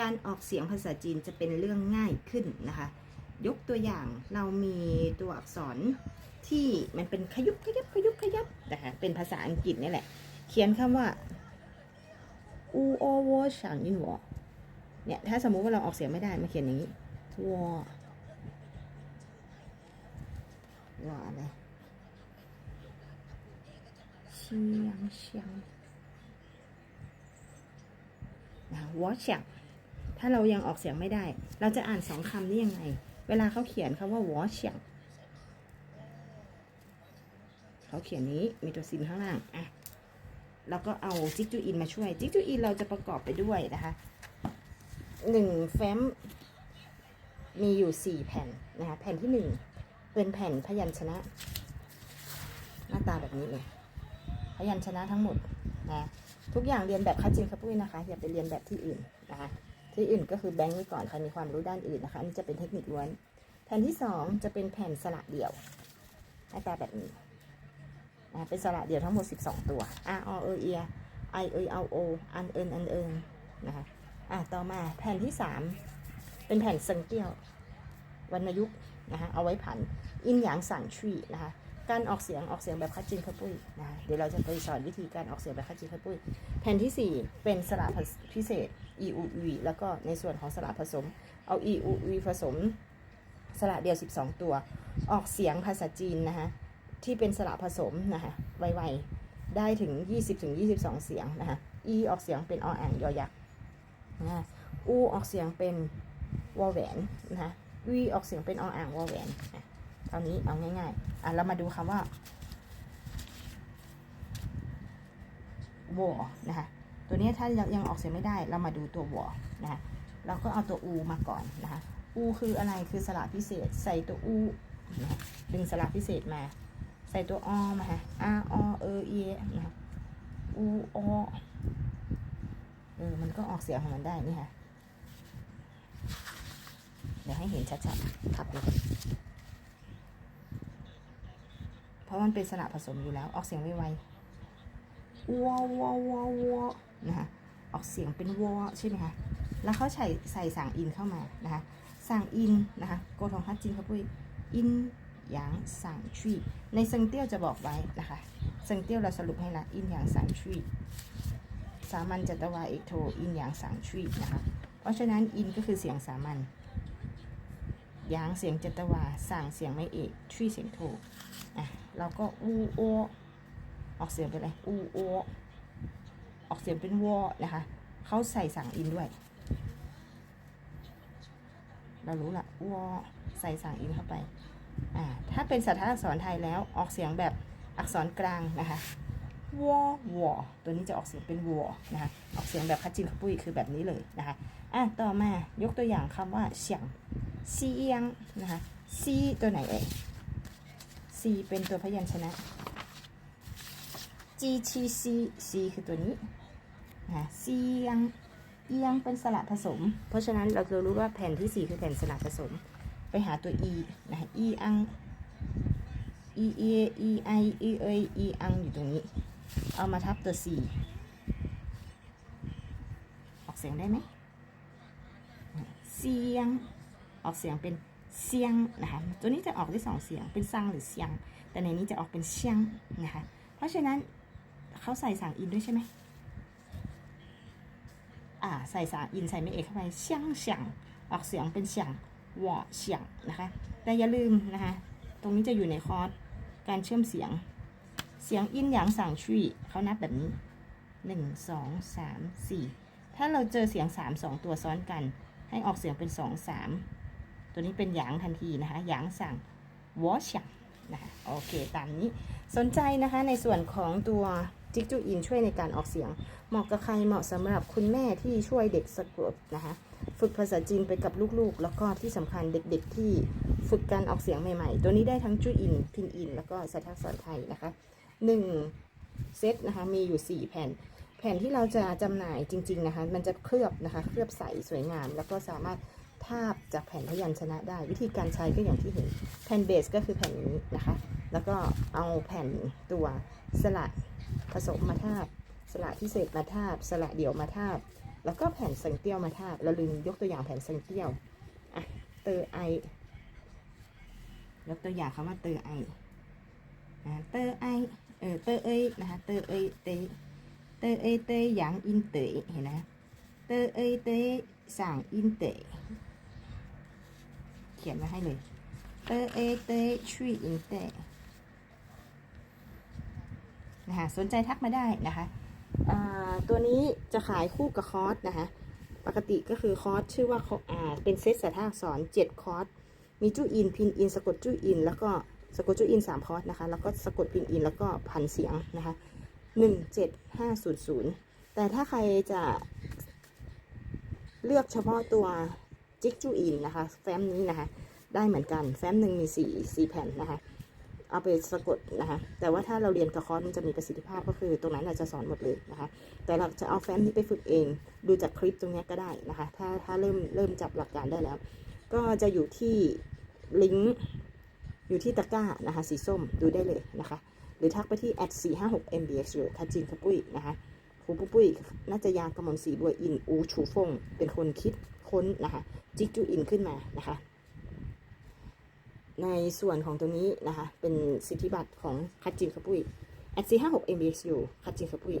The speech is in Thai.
การออกเสียงภาษาจีนจะเป็นเรื่องง่ายขึ้นนะคะ ยกตัวอย่างเรามีตัวอักษรที่มันเป็นขยุบขยับขยุบขยับนะคะเป็นภาษาอังกฤษนี่แหละ เขียนคำว่าอูโอวอฉางยินวอเนี่ยถ้าสมมุติว่าเราออกเสียงไม่ได้มาเขียนอย่างนี้วอวออะไรเชียงเชียงนะวอฉาง ถ้าเรายังออกเสียงไม่ได้ เราจะอ่านสองคำนี้ยังไง เวลาเขาเขียนคำว่าวอฉางเขาเขียนนี้มีตัวซินข้างล่างอะแล้วก็เอาจิกจูอินมาช่วยจิกจูอินเราจะประกอบไปด้วยนะคะหนึ่งแฟ้มมีอยู่สี่แผ่นนะคะแผ่นที่หนึ่งเป็นแผ่นพยัญชนะ หน้าตาแบบนี้เลยพยัญชนะทั้งหมดนะทุกอย่างเรียนแบบคาจินคาปุ้ยนะคะ อย่าไปเรียนแบบที่อื่นนะคะ ที่อื่นก็คือแบงค์ไว้ก่อนใครมีความรู้ด้านอื่นนะคะอันนี้จะเป็นเทคนิคล้วน แผ่นที่สองจะเป็นแผ่นสระเดี่ยวหน้าตาแบบนี้นะเป็นสระเดี่ยวทั้งหมด 12 ตัว a o e e i e o o อันเอินอันเอินนะคะอะต่อมาแผ่นที่ 3 เป็นแผ่นเซิงเกี้ยววรรณยุกต์นะคะเอาไว้ผันอินหยางสั่งชุยนะคะ การออกเสียงออกเสียงแบบคัดจินคัปุ้ยนะเดี๋ยวเราจะไปสอนวิธีการออกเสียงแบบคัดจินคัปุ้ยแผ่นที่ 4 เป็นสระพิเศษ e u v แล้วก็ในส่วนของสระผสม เอา e u v ผสมสระเดียว 12 ตัว ออกเสียงภาษาจีนนะคะที่เป็นสระผสมนะคะไวๆได้ถึง 20ถึง22เสียงนะคะ e ออกเสียงเป็นออ่างยอยักษ์นะอูออกเสียงเป็นวอแหวนนะคะวีออกเสียงเป็นออ่างวอแหวนอะ เท่านี้เอาง่ายๆ อะเรามาดูคำว่าวอนะคะ ตัวนี้ถ้ายังออกเสียงไม่ได้ เรามาดูตัววอนะคะเราก็เอาตัวอูมาก่อนนะคะอูคืออะไรคือสระพิเศษ ใส่ตัวอูนะะดึงสระพิเศษมา ใส่ตัวอมาฮะ r o e e นะคะ u o เออมันก็ออกเสียงของมันได้นี่ค่ะเดี๋ยวให้เห็นชัดๆขับเลย เพราะมันเป็นสระผสมอยู่แล้ว ออกเสียงไวๆวอวอวอวอนะคะออกเสียงเป็นวอใช่ไหมคะแล้วเขาใส่ใส่สั่งอินเข้ามานะคะสั่งอินนะคะโกทองฮัตจินครับปุ้ยอินหยางสั่งชุยในเซิงเตี้ยวจะบอกไว้นะคะเซิงเตี้ยวเราสรุปให้ละอินหยางสั่งชุยสามัญจัตวาเอกโทอินหยางสั่งชุยนะคะเพราะฉะนั้นอินก็คือเสียงสามัญ ยางเสียงจัตวาสั่งเสียงไม่เอกชุยเสียงโทอะเราก็อูโอออกเสียงเป็นอะไรอูโอออกเสียงเป็นวอนะคะเขาใส่สั่งอินด้วย เรารู้ละวอใส่สั่งอินเข้าไปอ่าถ้าเป็นสัทธอักษรไทยแล้วออกเสียงแบบอักษรกลางนะคะวอวอตัวนี้จะออกเสียงเป็นวอนะคะออกเสียงแบบคัดจินขปุ้ยคือแบบนี้เลยนะคะอะต่อมายกตัวอย่างคำว่าเฉียง ซีเอียงนะคะซีตัวไหนเอ่ยซีเป็นตัวพยัญชนะจีชีซีซีคือตัวนี้นะซีเอียงเอียงเป็นสระผสม เพราะฉะนั้นเราจะรู้ว่าแผ่นที่ 4 คือแผ่นสระผสม ไปหาตัว e นะคะ e อัง e e e i e เอย e อังอยู่ตรงนี้ เอามาทับตัว c ออกเสียงได้ไหมเสียง ออกเสียงเป็นเสียงนะคะตัวนี้จะออกได้สองเสียงเป็นซังหรือเสียง แต่ในนี้จะออกเป็นเสียงนะคะเพราะฉะนั้นเขาใส่สั่งอินด้วยใช่ไหมอ่าใส่สางอินใส่ไม่เอกเข้าไปเสียงเสียงออกเสียงเป็นเสียงวอเฉียงนะคะแต่อย่าลืมนะคะตรงนี้จะอยู่ในคอร์สการเชื่อมเสียงเสียงอินหยางสั่งชุยเขานับแบบนี้หนึ่งสองสามสี่ถ้าเราเจอเสียงสามสองตัวซ้อนกัน ให้ออกเสียงเป็นสองสาม ตัวนี้เป็นหยางทันทีนะคะหยางสั่งวอเฉียงนะคะโอเคตามนี้สนใจนะคะในส่วนของตัวจิกจูอินช่วยในการออกเสียง เหมาะกับใครเหมาะสำหรับคุณแม่ที่ช่วยเด็กสะกดนะคะฝึกภาษาจีนไปกับลูกๆ แล้วก็ที่สำคัญเด็กๆที่ฝึกการออกเสียงใหม่ๆ ตัวนี้ได้ทั้งจุอิน พินอิน แล้วก็สัทธาสอนไทยนะคะหนึ่งเซตนะคะมีอยู่ 4 แผ่น แผ่นที่เราจะจำหน่ายจริง ๆนะคะ มันจะเคลือบนะคะเคลือบใสสวยงาม แล้วก็สามารถ ทาบจากแผ่นพยัญชนะได้ วิธีการใช้ก็อย่างที่เห็นแผ่นเบสก็คือแผ่นนี้นะคะ แล้วก็เอาแผ่นตัวสลัดผสมมาทาบ สระพิเศษมาทาบ สระเดี่ยวมาทาบ แล้วก็แผ่นเซงเตี้ยวมาทาบเราลืมยกตัวอย่างแผ่นเซงเตี้ยวอะเตอไอยกตัวอย่างคำว่าเตอไอนะเตอไอเออเตอเอยนะคะเตอเอยเตยเตอเอยเตยหยางอินเตยเห็นนะเตอเอยเตยสั่งอินเตย ขียนมาให้เลยเตอเอเตชวยอินเตนะคะสนใจทักมาได้นะคะตัวนี้จะขายคู่กับคอร์สนะคะ ปกติก็คือคอร์สชื่อว่าอ่าเป็นเซตสถาอักษร7คอร์ส มีจูอิน พินอิน สะกดจูอิน แล้วก็สะกดจูอิน3คอร์สนะคะ แล้วก็สะกดพินอิน แล้วก็พันเสียงนะคะ17500แต่ถ้าใครจะเลือกเฉพาะตัวจิกจูอินนะคะ แฟ้มนี้นะคะ ได้เหมือนกัน แฟ้มหนึ่งมี4 4แผ่นนะคะ เอาไปสะกดนะคะ แต่ว่าถ้าเราเรียนกับคอร์สมันจะมีประสิทธิภาพก็คือ ตรงนั้นเราจะสอนหมดเลยนะคะ แต่เราจะเอาแฟ้มนี้ไปฝึกเอง ดูจากคลิปตรงนี้ก็ได้นะคะ ถ้าถ้าเริ่มเริ่มจับหลักการได้แล้ว ก็จะอยู่ที่ลิงก์อยู่ที่ตะกร้านะคะ สีส้มดูได้เลยนะคะ หรือทักไปที่ at 4 5 6 mbx หรือคาจินคาปุ้ยนะคะครูปุ้ยปุ้ยน่าจะยากระม่อมสีบัวอินอูชูฟงเป็นคนคิดค้นนะคะ จิกจูอินขึ้นมานะคะ ในส่วนของตัวนี้นะคะ เป็นสิทธิบัตรของคัดจินคาปุย at 4 5 6 mbx คัดจินคาปุย